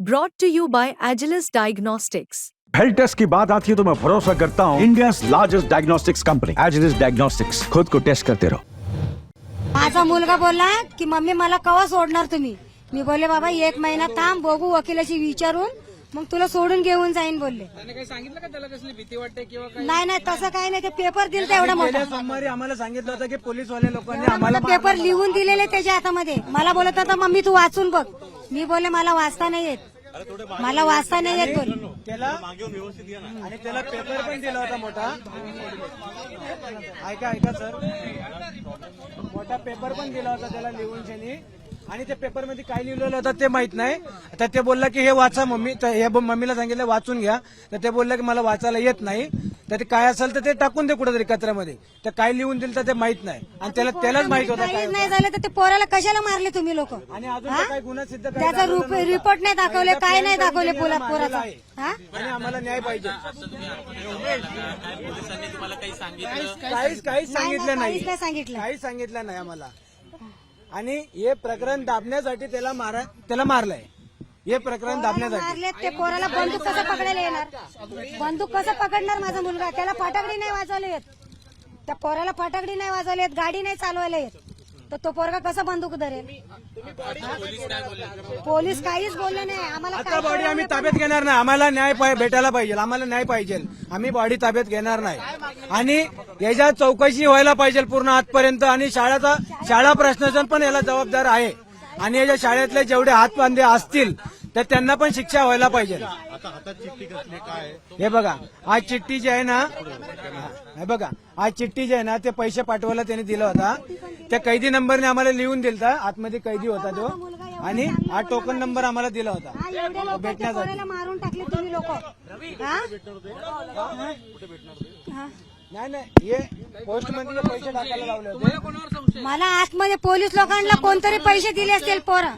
Brought to you by Agilus diagnostics health test की बात आती है तो मैं भरोसा करता हूँ। India largest diagnostics company Agilus diagnostics खुद को टेस्ट करते रहो। माझा मुलगा बोलला की मम्मी मला कवा सोडणार तुम्ही? मी बोलले बाबा एक महिना थांब बघू वकिलाशी विचारून मग तुला सोडून घेऊन जाईन बोलले. त्याने काही सांगितलं का त्याला कसली भीती वाटते किंवा काय नाही नाही तसं काही नाही. ते पेपर दिले एवढा मोठा. गेल्या सोमवारी आम्हाला सांगितलं होतं की पोलीसवाले लोकांनी मला पेपर लिहून दिलेले त्याच्या हातामध्ये. मला बोलत होता मम्मी तू वाचून बघ. मी बोलले मला वाचता नाही येत. मला वाचता नाही येत बोल त्याला आणि त्याला पेपर पण दिला होता मोठा. ऐका ऐका सर मोठा पेपर पण दिला होता त्याला लिहून त्यांनी. आणि त्या पेपरमध्ये काय लिहिलेलं होतं ते माहीत नाही. तर ते बोलला की हे वाचा मम्मी. तर हे ब- मम्मीला सांगितलं वाचून घ्या. तर ते बोललं की मला वाचायला येत नाही. तर ते काय असेल तर ते टाकून दे कुठेतरी कचऱ्यामध्ये. तर काय लिहून दिलं तर ते माहीत नाही. आणि त्याला त्यालाच माहीत होतं काय नाही झालं तर ते पोराला कशाला मारले तुम्ही लोक? आणि अजून तर काही गुन्हा सिद्ध त्याचा रूप- नव्हता. रिपोर्ट नाही दाखवले काय नाही दाखवले पोला पोराचा. हा? आणि आम्हाला न्याय पाहिजे. काहीच काहीच नाही, सांगितलं नाही. काहीच नाही सांगितलं. काहीच सांगितलं नाही आम्हाला. आणि हे प्रकरण दाबण्यासाठी त्याला मारा त्याला मारलंय. हे प्रकरण दाबण्यासाठी. मारले ते पोराला बंदूक कसं पकडायला येणार? बंदूक कसं पकडणार माझा मुलगा? त्याला फटाकडी नाही वाजवले येत. त्या पोराला फटाकडी नाही वाजवले येत गाडी नाही चालवायला येत. तर तो पोरगा कसा बंदूक धरेल? पोलीस काहीच बोलले नाही. आम्हाला आता काय बॉडी आम्ही ताब्यात घेणार नाही. आम्हाला न्याय पाय- भेटायला पाहिजे. आम्हाला न्याय पाहिजे. आम्ही बॉडी ताब्यात घेणार नाही. आणि याच्या चौकशी व्हायला पाहिजे पूर्ण आजपर्यंत. आणि शाळेचा शाळा प्रशासन पण याला जबाबदार आहे. आणि याच्या शाळेतले जेवढे हातबांधे असतील तर त्यांना पण शिक्षा व्हायला पाहिजे. हे बघा आज चिठ्ठी जी आहे ना हे बघा आज चिठ्ठी जी आहे ना ते पैसे पाठवायला त्याने दिला होता. त्या कैदी नंबरने आम्हाला लिहून दिलता आतमध्ये कैदी होता तो. आणि हा टोकन नंबर आम्हाला दिला होता. हा, एवढे लोक त्या पोराला मारून टाकले तुम्ही लोक. नाही नाही हे पोस्टमध्ये पैसे टाकायला लावले होते. मला आतमध्ये पोलीस लोकांना कोणतरी पैसे दिले असतील पोरं?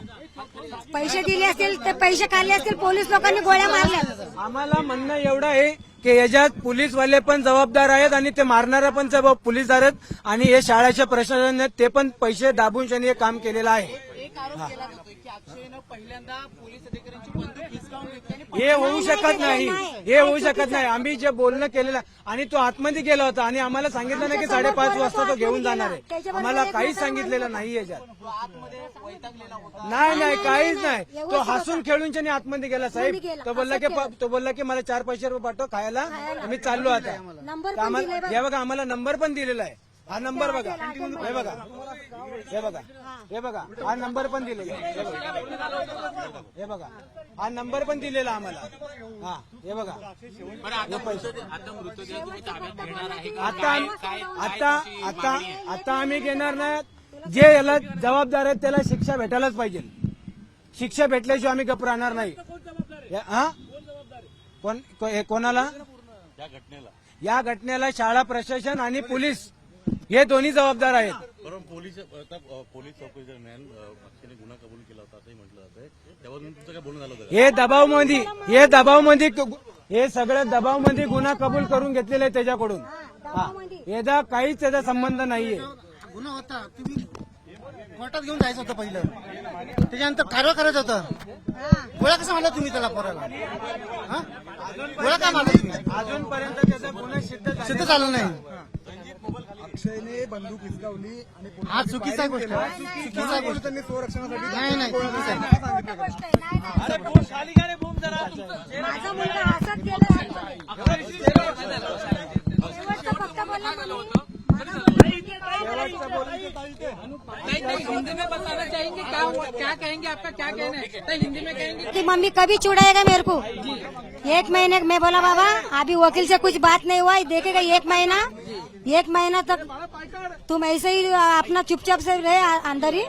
पैसे दिले असतील ते पैसे काढले असतील पोलीस लोकांनी गोळ्या मारल्या. आम्हाला म्हणणं एवढं आहे की याच्यात पोलीसवाले पण जबाबदार आहेत आणि ते मारणारा पण जबाब पोलीसदार आहेत. आणि हे शाळेच्या प्रशासनाने ते पण पैसे दाबून त्यांनी हे काम केलेलं आहे. हे होऊ शकत नाही. हे होऊ शकत नाही. आम्ही जे बोलणं केलेलं आणि तो आतमध्ये गेला होता आणि आम्हाला सांगितलं नाही की साडेपाच वाजता तो घेऊन जाणार आहे. आम्हाला काहीच सांगितलेलं नाही याच्यात. नाही नाही काहीच नाही तो हसून खेळून त्याने आतमध्ये गेला. साहेब तो बोलला की तो बोलला की मला चार पैसे रुपये पाठव खायला. आम्ही चाललो आता. हे बघा आम्हाला नंबर पण दिलेला आहे. हा नंबर बघा. हे बघा. हे बघा. हे बघा. हा नंबर पण दिलेला हे बघा. हे बघा. हा नंबर पण दिलेला आम्हाला. हा हे बघा. आता आता आता आता आम्ही घेणार नाही. जे याला जबाबदार आहेत त्याला शिक्षा भेटायलाच पाहिजे. शिक्षा भेटल्याशिवाय आम्ही गप राहणार नाही. हा कोण को- हे कोणाला? या घटनेला शाळा प्रशासन आणि पोलीस हे दोन्ही जबाबदार आहेत. पोलीस आता पोलीस चौकशी दरम्यान पक्षाने गुन्हा कबूल केला होता असंही म्हटलं जातंय. त्यावरून तुमचं काय बोलणं झालं होतं हे दबावमध्ये हे दबावमध्ये हे सगळं दबावमध्ये गुन्हा कबूल करून घेतलेले आहे त्याच्याकडून. हा याचा काहीच त्याचा संबंध नाहीये. गुन्हा होता तुम्ही कोर्टात घेऊन जायचं होतं पहिलं. त्याच्यानंतर कारवा करायचं होतं. गोळ्या कसा मारला तुम्ही त्याला पोराला? हा? गोळ्या का मारला तुम्ही? अजूनपर्यंत त्याचा गुन्हा सिद्ध सिद्ध झालं नाही. अक्षयने बंदूक हिसकावली आणि हा चुकीचा आहे. गोष्ट चुकीचा गोष्ट. त्यांनी स्वरक्षणासाठी नाही नाही चुकीचा आहे. माझा मुलगा हसत गेला शेवटचं फक्त बोलला म्हणजे मला- हिंदी में बताना चाहेंगे क्या क्या कहेंगे आपका? क्या कहना है? नहीं, हिंदी में कहेंगे? कि मम्मी कभी छुड़ाएगा मेरे को? एक महीने मैं बोला बाबा अभी वकील से कुछ बात नहीं हुआ देखेगा एक महीना? एक महीना तक तुम ऐसे ही अपना चुपचाप से रहे अंदर ही।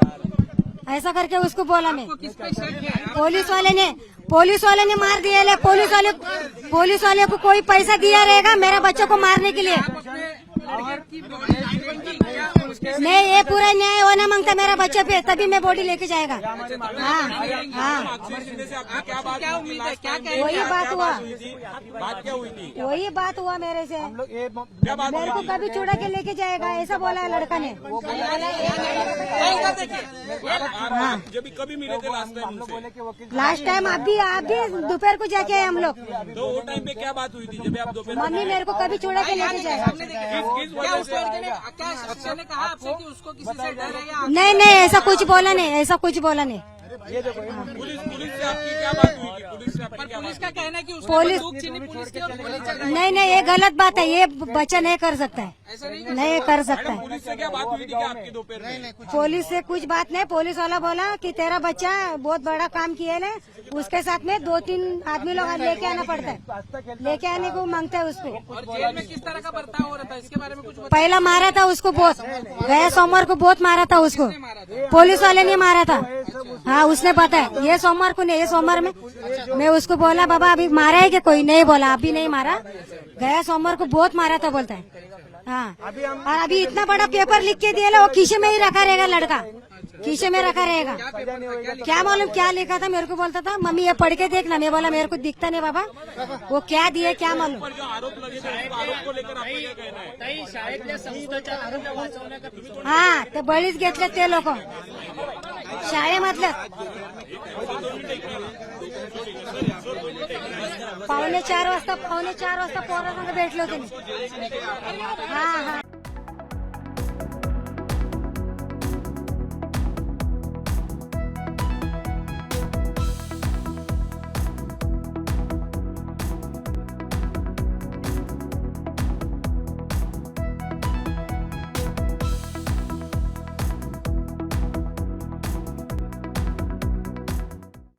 ऐसा करके उसको बोला मैं। पुलिस वाले ने पुलिस वाले ने मार दिया ले। पुलिस वाले पुलिस वाले को कोई पैसा दिया रहेगा मेरे बच्चों को मारने के लिए। ये पूरा न्याय होना माँगता मेरा बच्चे पे तभी मैं बॉडी लेके जाएगा। हाँ? हाँ क्या उम्मीद क्या कह वही बात हुआ। बात क्या हुई थी? वही बात हुआ मेरे से। मेरे को कभी चुड़ा के लेके जाएगा ऐसा बोला है लड़का ने। हाँ। जब भी कभी मिले थे लास्ट टाइम उनसे लास्ट टाइम आप भी आप भी दोपहर को जाके आए हम लोग। तो वो टाइम पे क्या बात हुई थी? जब आप दोपहर मम्मी मेरे को कभी चुड़ा के लेके जाएगा किस क्या उस लड़के ने क्या अक्षय ने कहा आपसे कि उसको किसी से डर है या नहीं नहीं ऐसा कुछ बोला नहीं ऐसा कुछ बोला नहीं। पुलिस पुलिस से आपकी क्या बात हुई थी? पुलिस क्या पुलिस का कहना है कि उसने पुलिस- नहीं नहीं ये गलत बात है ये बच्चा नहीं कर सकता है। नहीं कर सकता। है। पुलिस से क्या बात हुई थी क्या दोपहर में? पुलिस से कुछ बात नहीं पुलिस वाला बोला कि तेरा बच्चा बहुत बड़ा काम किया है उसके साथ में दो तीन आदमी लोग लेके आना पड़ता है। लेके आने को माँगता है उसको। जेल में किस तरह का बर्ताव हो रहा था? इसके बारे में कुछ पहला मारा था उसको बहुत। गया सोमवार को बहुत मारा था उसको। पुलिस वाले ने मारा था। हाँ उसने पता है। ये सोमवार को नहीं ये सोमवार में मैं उसको बोला बाबा अभी मारा है कि कोई? नहीं बोला अभी नहीं मारा। गया सोमवार को बहुत मारा था बोलता है। हाँ। और अभी इतना बड़ा पेपर लिख के दिया वो खीसे में ही रखा रहेगा लड़का। खीसे में रखा रहेगा। क्या मालूम क्या लिखा था मेरे को बोलता था मम्मी ये पढ़ के देखना मैं बोला मेरे को दिखता नहीं बाबा। वो क्या दिए क्या मालूम? हाँ तो बड़ी थे को हा ते बळीच घेतले ते लोक। शाळेमधलं पावणे चार वाजता पावणे चार वाजता पोरांना भेटले होते हा हा.